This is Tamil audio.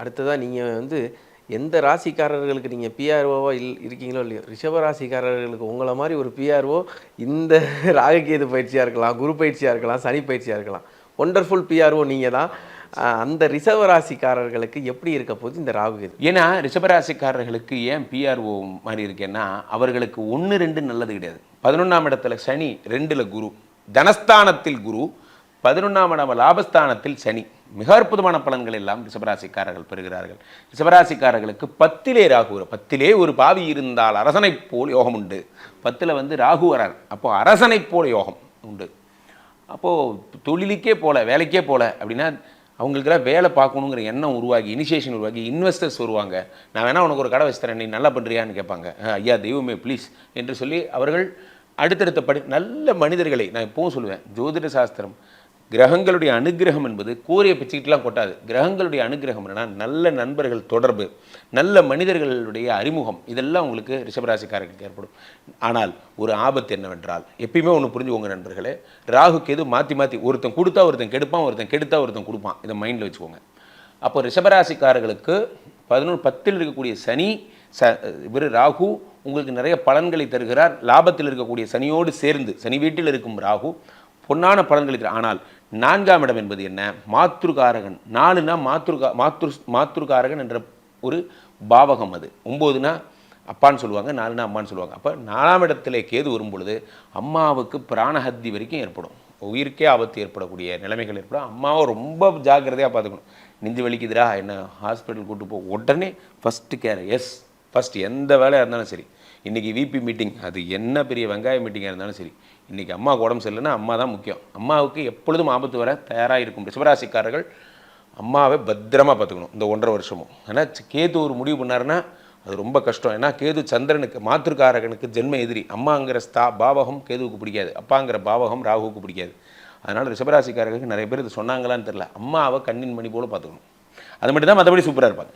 அடுத்ததாக நீங்கள் வந்து எந்த ராசிக்காரர்களுக்கு நீங்கள் பிஆர்ஓவாக இல் இருக்கீங்களோ இல்லையோ ரிஷப ராசிக்காரர்களுக்கு உங்களை மாதிரி ஒரு பிஆர்ஓ இந்த ராககேது பயிற்சியாக இருக்கலாம் குரு பயிற்சியாக இருக்கலாம் சனி பயிற்சியாக இருக்கலாம். ஒண்டர்ஃபுல் பிஆர்ஓ நீங்கள் தான். அந்த ரிஷப ராசிக்காரர்களுக்கு எப்படி இருக்க போகுது இந்த ராகுகேது? ஏன்னா ரிஷபராசிக்காரர்களுக்கு ஏன் பிஆர்ஓ மாதிரி இருக்கேன்னா அவர்களுக்கு ஒன்று ரெண்டு நல்லது கிடையாது. பதினொன்றாம் இடத்துல சனி ரெண்டில் குரு. தனஸ்தானத்தில் குரு பதினொன்றாம் இடம் லாபஸ்தானத்தில் சனி. மிக அற்புதமான பலன்கள் எல்லாம் ரிஷபராசிக்காரர்கள் பெறுகிறார்கள். ரிஷபராசிக்காரர்களுக்கு பத்திலே ராகு பத்திலே ஒரு பாவி இருந்தால் அரசனைப் போல் யோகம் உண்டு. பத்தில் வந்து ராகு வரார். அப்போது அரசனைப் போல் யோகம் உண்டு. அப்போது தொழிலுக்கே போல வேலைக்கே போல அப்படின்னா அவங்களுக்கெல்லாம் வேலை பார்க்கணுங்கிற எண்ணம் உருவாகி இனிஷியேஷன் உருவாகி இன்வெஸ்டர்ஸ் வருவாங்க. நான் வேணால் உனக்கு ஒரு கடை வச்சுத்தரேன் நீ நல்லா பண்ணுறியான்னு கேட்பாங்க. ஐயா தெய்வமே ப்ளீஸ் என்று சொல்லி அவர்கள் அடுத்தடுத்த படி நல்ல மனிதர்களை நான் இப்பவும் சொல்லுவேன் ஜோதிட சாஸ்திரம் கிரகங்களுடைய அனுகிரகம் என்பது கூரையை பிச்சுக்கிட்டுலாம் கொட்டாது. கிரகங்களுடைய அனுகிரகம் என்னன்னா நல்ல நண்பர்கள் தொடர்பு நல்ல மனிதர்களுடைய அறிமுகம். இதெல்லாம் உங்களுக்கு ரிஷபராசிக்காரர்களுக்கு ஏற்படும். ஆனால் ஒரு ஆபத்து என்னவென்றால் எப்பயுமே ஒன்று புரிஞ்சுக்கோங்க நண்பர்களே ராகுக்கு எது மாற்றி மாற்றி ஒருத்தன் கொடுத்தா ஒருத்தன் கெடுப்பான் ஒருத்தன் கெடுத்தா ஒருத்தன் கொடுப்பான். இதை மைண்டில் வச்சுக்கோங்க. அப்போ ரிஷபராசிக்காரர்களுக்கு பதினொன்று பத்தில் இருக்கக்கூடிய சனி ச இவர் ராகு உங்களுக்கு நிறைய பலன்களை தருகிறார். லாபத்தில் இருக்கக்கூடிய சனியோடு சேர்ந்து சனி வீட்டில் இருக்கும் ராகு பொன்னான பலன்களை தரு ஆனால் நான்காம் இடம் என்பது என்ன? மாத்ருகாரகன். நாலுனா மாத்ருகா மாத்ரு மாத்ருகாரகன் என்ற ஒரு பாவகம் அது. ஒம்போதுனா அப்பான்னு சொல்லுவாங்க நாலுனா அம்மான்னு சொல்லுவாங்க. அப்போ நாலாம் இடத்துல கேது வரும் பொழுது அம்மாவுக்கு பிராணஹத்தி வரைக்கும் ஏற்படும். உயிருக்கே ஆபத்து ஏற்படக்கூடிய நிலைமைகள் ஏற்படும். அம்மாவை ரொம்ப ஜாக்கிரதையாக பார்த்துக்கணும். நெஞ்சு வலிக்குதுடா என்ன ஹாஸ்பிட்டல் கூட்டு போ. உடனே ஃபஸ்ட்டு கேர் எஸ் ஃபஸ்ட் எந்த வேலையாக இருந்தாலும் சரி. இன்றைக்கி விபி மீட்டிங் அது என்ன பெரிய வெங்காய மீட்டிங்காக இருந்தாலும் சரி. இன்றைக்கி அம்மாவுக்கு உடம்பு சரியில்லைன்னா அம்மா தான் முக்கியம். அம்மாவுக்கு எப்பொழுதும் ஆபத்து வர தயாராக இருக்கும் சிவராசிக்காரர்கள் அம்மாவை பத்திரமாக பார்த்துக்கணும் இந்த ஒன்றரை வருஷமும். ஏன்னா கேது ஒரு முடிவு பண்ணாருன்னா அது ரொம்ப கஷ்டம். ஏன்னா கேது சந்திரனுக்கு மாத்திருக்காரகனுக்கு ஜென்ம எதிரி. அம்மாங்கிற ஸ்தா பாவகம் கேதுவுக்கு பிடிக்காது. அப்பாங்கிற பாவகம் ராகுவுக்கு பிடிக்காது. அதனால் ரிஷபராசிக்காரர்களுக்கு நிறைய பேர் இது சொன்னாங்களான்னு தெரில அம்மாவை கண்ணின் மணி போல பார்த்துக்கணும். அது மட்டும் தான் மற்றபடி சூப்பராக இருப்பாங்க.